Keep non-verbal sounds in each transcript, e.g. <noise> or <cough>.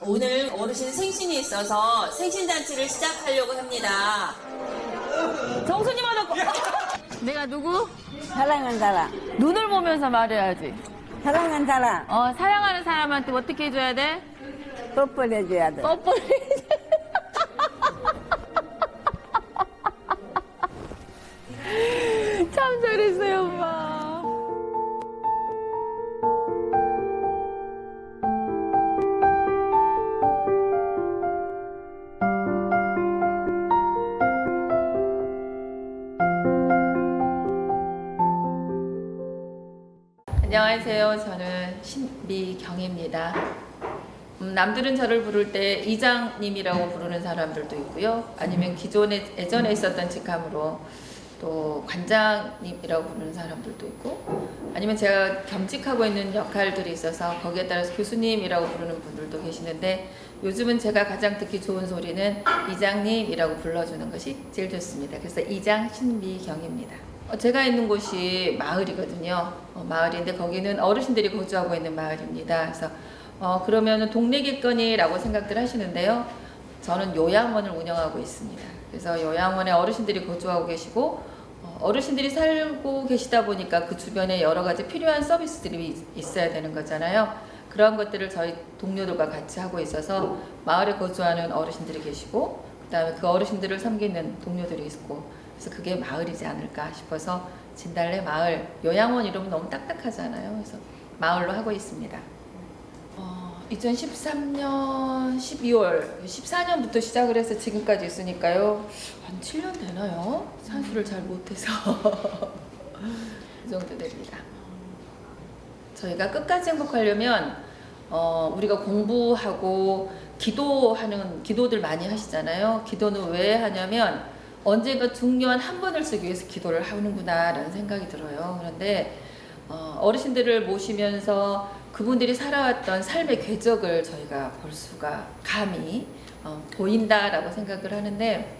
오늘 어르신 생신이 있어서 생신잔치를 시작하려고 합니다. 정수님 하나 꼭. <laughs> 내가 누구? 사랑한 사람, 눈을 보면서 말해야지. 사랑한 사람, 어, 사랑하는 사람한테 어떻게 해줘야 돼? 뽀뽀해줘야 돼. 뻔뻔해. 안녕하세요. 저는 신미경입니다. 음, 남들은 저를 부를 때 이장님이라고 부르는 사람들도 있고요. 아니면 기존에 예전에 있었던 직함으로 또 관장님이라고 부르는 사람들도 있고, 아니면 제가 겸직하고 있는 역할들이 있어서 거기에 따라서 교수님이라고 부르는 분들도 계시는데 요즘은 제가 가장 듣기 좋은 소리는 이장님이라고 불러주는 것이 제일 좋습니다. 그래서 이장 신미경입니다. 어, 제가 있는 곳이 마을이거든요. 어, 마을인데 거기는 어르신들이 거주하고 있는 마을입니다. 그래서 어, 그러면 동네 객건이라고 생각들 하시는데요. 저는 요양원을 운영하고 있습니다. 그래서 요양원에 어르신들이 거주하고 계시고 어, 어르신들이 살고 계시다 보니까 그 주변에 여러 가지 필요한 서비스들이 있- 있어야 되는 거잖아요. 그런 것들을 저희 동료들과 같이 하고 있어서 마을에 거주하는 어르신들이 계시고 그다음에 그 어르신들을 섬기는 동료들이 있고 그래서 그게 마을이지 않을까 싶어서 진달래 마을 요양원 이러면 너무 딱딱하잖아요. 그래서 마을로 하고 있습니다. 어, 2013년 12월, 14년부터 시작을 해서 지금까지 있으니까요. 한 7년 되나요? 산수를 잘 못해서. <laughs> 그 정도 됩니다. 저희가 끝까지 행복하려면 어, 우리가 공부하고 기도하는 기도들 많이 하시잖아요. 기도는 왜 하냐면 언젠가 중요한 한 번을 쓰기 위해서 기도를 하는구나라는 생각이 들어요. 그런데 어, 어르신들을 모시면서 그분들이 살아왔던 삶의 궤적을 저희가 볼 수가 감히 어, 보인다라고 생각을 하는데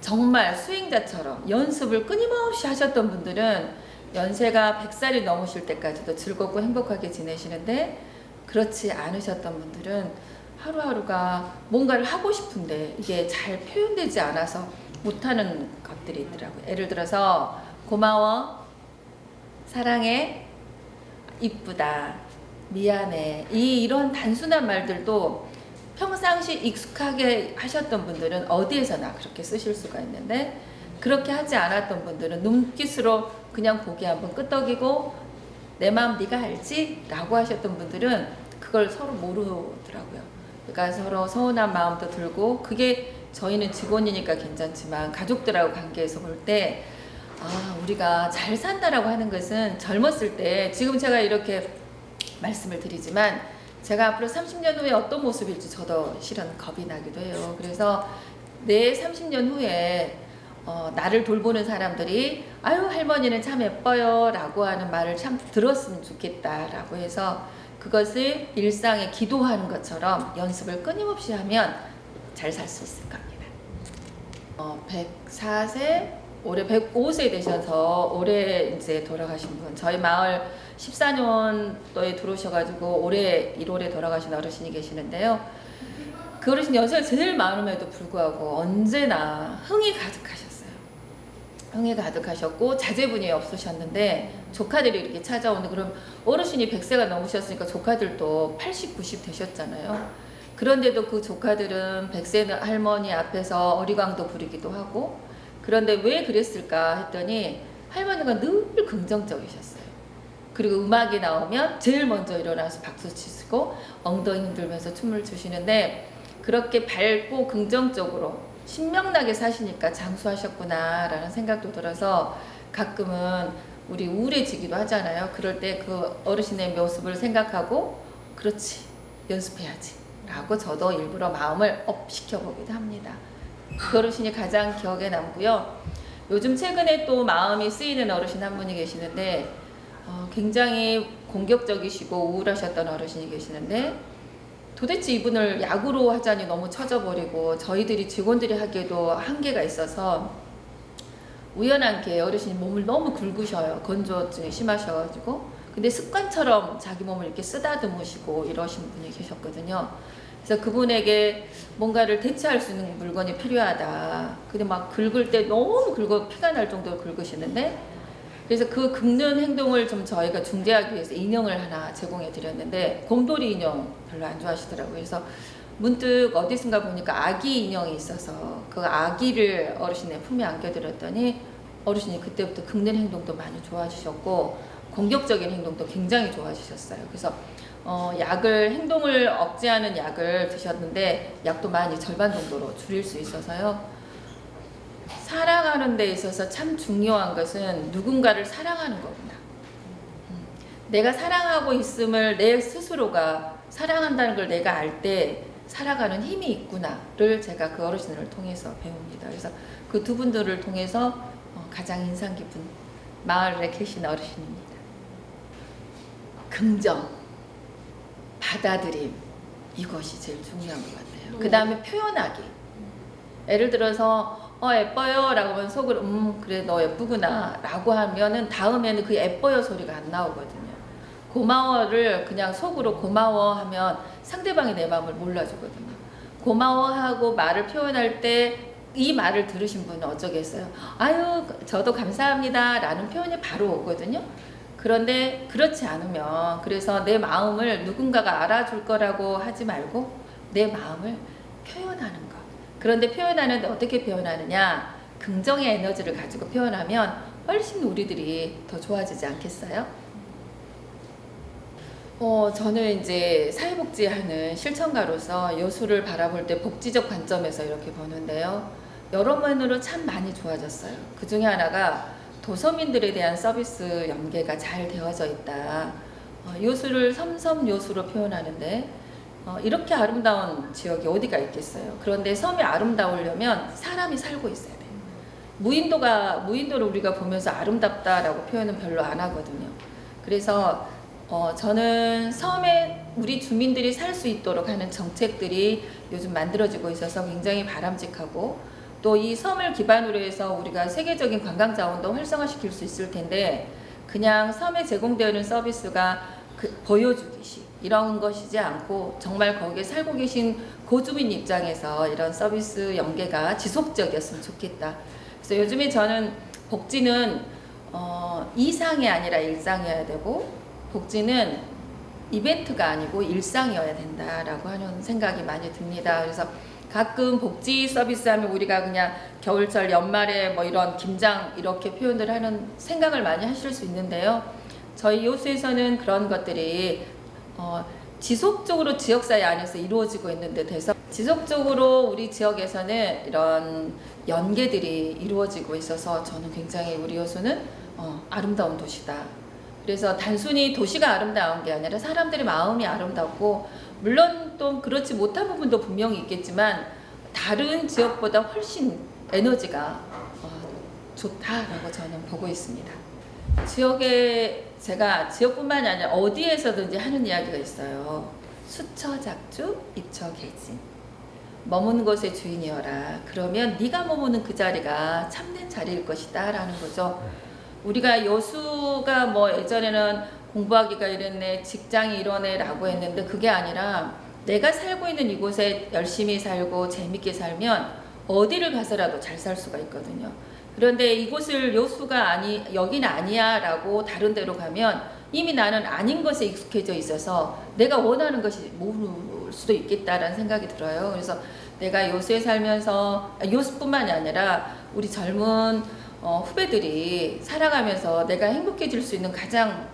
정말 수행자처럼 연습을 끊임없이 하셨던 분들은 연세가 100살이 넘으실 때까지도 즐겁고 행복하게 지내시는데 그렇지 않으셨던 분들은 하루하루가 뭔가를 하고 싶은데 이게 잘 표현되지 않아서 못하는 것들이 있더라고요. 예를 들어서 고마워, 사랑해, 이쁘다, 미안해 이 이런 단순한 말들도 평상시 익숙하게 하셨던 분들은 어디에서나 그렇게 쓰실 수가 있는데 그렇게 하지 않았던 분들은 눈빛으로 그냥 고개 한번 끄덕이고 내 마음 네가 알지? 라고 하셨던 분들은 그걸 서로 모르더라고요. 그러니까 서로 서운한 마음도 들고 그게 저희는 직원이니까 괜찮지만 가족들하고 관계에서 볼 때 아, 우리가 잘 산다라고 하는 것은 젊었을 때 지금 제가 이렇게 말씀을 드리지만 제가 앞으로 30년 후에 어떤 모습일지 저도 실은 겁이 나기도 해요. 그래서 내 30년 후에 어, 나를 돌보는 사람들이 아유 할머니는 참 예뻐요 라고 하는 말을 참 들었으면 좋겠다라고 해서 그것을 일상에 기도하는 것처럼 연습을 끊임없이 하면 잘 살 수 있을 겁니다. 어, 104세 올해 105세 되셔서 올해 이제 돌아가신 분 저희 마을 14년도에 들어오셔가지고 올해 1월에 돌아가신 어르신이 계시는데요. 그 어르신 연세가 제일 많음에도 불구하고 언제나 흥이 가득하셨어요. 흥이 가득하셨고 자제분이 없으셨는데 조카들이 이렇게 찾아오는 그럼 어르신이 100세가 넘으셨으니까 조카들도 80, 90 되셨잖아요. 그런데도 그 조카들은 100세 할머니 앞에서 어리광도 부리기도 하고 그런데 왜 그랬을까 했더니 할머니가 늘 긍정적이셨어요. 그리고 음악이 나오면 제일 먼저 일어나서 박수 치시고 엉덩이 흔들면서 춤을 추시는데 그렇게 밝고 긍정적으로 신명나게 사시니까 장수하셨구나라는 생각도 들어서 가끔은 우리 우울해지기도 하잖아요. 그럴 때 그 어르신의 모습을 생각하고 그렇지 연습해야지 라고 저도 일부러 마음을 업 시켜보기도 합니다. 그 어르신이 가장 기억에 남고요. 요즘 최근에 또 마음이 쓰이는 어르신 한 분이 계시는데 어, 굉장히 공격적이시고 우울하셨던 어르신이 계시는데 도대체 이분을 약으로 하자니 너무 처져버리고 저희들이 직원들이 하기에도 한계가 있어서 우연한게 어르신이 몸을 너무 굵으셔요. 건조증이 심하셔가지고. 근데 습관처럼 자기 몸을 이렇게 쓰다듬으시고 이러신 분이 계셨거든요. 그래서 그분에게 뭔가를 대체할 수 있는 물건이 필요하다. 근데 막 긁을 때 너무 긁어 피가 날 정도로 긁으시는데 그래서 그 긁는 행동을 좀 저희가 중재하기 위해서 인형을 하나 제공해 드렸는데 곰돌이 인형 별로 안 좋아하시더라고요. 그래서 문득 어디선가 보니까 아기 인형이 있어서 그 아기를 어르신의 품에 안겨드렸더니 어르신이 그때부터 긁는 행동도 많이 좋아지셨고 공격적인 행동도 굉장히 좋아지셨어요. 그래서 어, 약을 행동을 억제하는 약을 드셨는데 약도 많이 절반 정도로 줄일 수 있어서요. 사랑하는 데 있어서 참 중요한 것은 누군가를 사랑하는 거구나. 음, 내가 사랑하고 있음을 내 스스로가 사랑한다는 걸 내가 알 때 살아가는 힘이 있구나를 제가 그 어르신을 통해서 배웁니다. 그래서 그 두 분들을 통해서 어, 가장 인상 깊은 마을에 계신 어르신입니다. 긍정, 받아들임 이것이 제일 중요한 것 같아요. 그 다음에 표현하기. 예를 들어서 어 예뻐요 라고 하면 속으로 음 그래 너 예쁘구나 라고 하면은 다음에는 그 예뻐요 소리가 안 나오거든요. 고마워를 그냥 속으로 고마워 하면 상대방이 내 마음을 몰라주거든요. 고마워하고 말을 표현할 때 이 말을 들으신 분은 어쩌겠어요. 아유, 저도 감사합니다. 라는 표현이 바로 오거든요. 그런데 그렇지 않으면, 그래서 내 마음을 누군가가 알아줄 거라고 하지 말고 내 마음을 표현하는 것. 그런데 표현하는데 어떻게 표현하느냐? 긍정의 에너지를 가지고 표현하면 훨씬 우리들이 더 좋아지지 않겠어요? 어, 저는 이제 사회복지하는 실천가로서 여수를 바라볼 때 복지적 관점에서 이렇게 보는데요. 여러 면으로 참 많이 좋아졌어요. 그 중에 하나가 도서민들에 대한 서비스 연계가 잘 되어져 있다. 어, 요수를 섬섬 요수로 표현하는데 어, 이렇게 아름다운 지역이 어디가 있겠어요. 그런데 섬이 아름다우려면 사람이 살고 있어야 돼요. 무인도가 무인도를 우리가 보면서 아름답다라고 표현은 별로 안 하거든요. 그래서 어, 저는 섬에 우리 주민들이 살 수 있도록 하는 정책들이 요즘 만들어지고 있어서 굉장히 바람직하고 또 이 섬을 기반으로 해서 우리가 세계적인 관광 자원도 활성화시킬 수 있을 텐데 그냥 섬에 제공되는 서비스가 그 보여주기식 이런 것이지 않고 정말 거기에 살고 계신 고주민 입장에서 이런 서비스 연계가 지속적이었으면 좋겠다. 그래서 요즘에 저는 복지는 어, 이상이 아니라 일상이어야 되고 복지는 이벤트가 아니고 일상이어야 된다라고 하는 생각이 많이 듭니다. 그래서 가끔 복지 서비스 하면 우리가 그냥 겨울철 연말에 뭐 이런 김장 이렇게 표현을 하는 생각을 많이 하실 수 있는데요. 저희 요수에서는 그런 것들이 어, 지속적으로 지역사회 안에서 이루어지고 있는 듯해서 지속적으로 우리 지역에서는 이런 연계들이 이루어지고 있어서 저는 굉장히 우리 요수는 어, 아름다운 도시다. 그래서 단순히 도시가 아름다운 게 아니라 사람들의 마음이 아름답고 물론 또 그렇지 못한 부분도 분명히 있겠지만 다른 지역보다 훨씬 에너지가 어, 좋다라고 저는 보고 있습니다. 지역에 제가 지역뿐만이 아니라 어디에서든지 하는 이야기가 있어요. 수처 작주 입처 개진 머무는 곳의 주인이어라. 그러면 네가 머무는 그 자리가 참된 자리일 것이다라는 거죠. 우리가 여수가 뭐 예전에는 공부하기가 이랬네, 직장이 이러네 라고 했는데 그게 아니라 내가 살고 있는 이곳에 열심히 살고 재밌게 살면 어디를 가서라도 잘 살 수가 있거든요. 그런데 이곳을 여수가 아니 여기는 아니야 라고 다른 데로 가면 이미 나는 아닌 것에 익숙해져 있어서 내가 원하는 것이 모를 수도 있겠다라는 생각이 들어요. 그래서 내가 여수에 살면서 아, 여수뿐만이 아니라 우리 젊은 어, 후배들이 살아가면서 내가 행복해질 수 있는 가장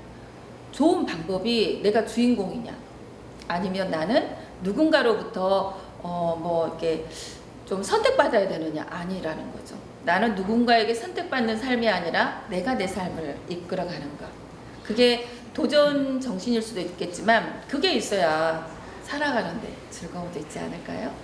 좋은 방법이 내가 주인공이냐 아니면 나는 누군가로부터 어, 뭐 이렇게 좀 선택받아야 되느냐 아니라는 거죠. 나는 누군가에게 선택받는 삶이 아니라 내가 내 삶을 이끌어가는 것. 그게 도전 정신일 수도 있겠지만 그게 있어야 살아가는데 즐거움도 있지 않을까요?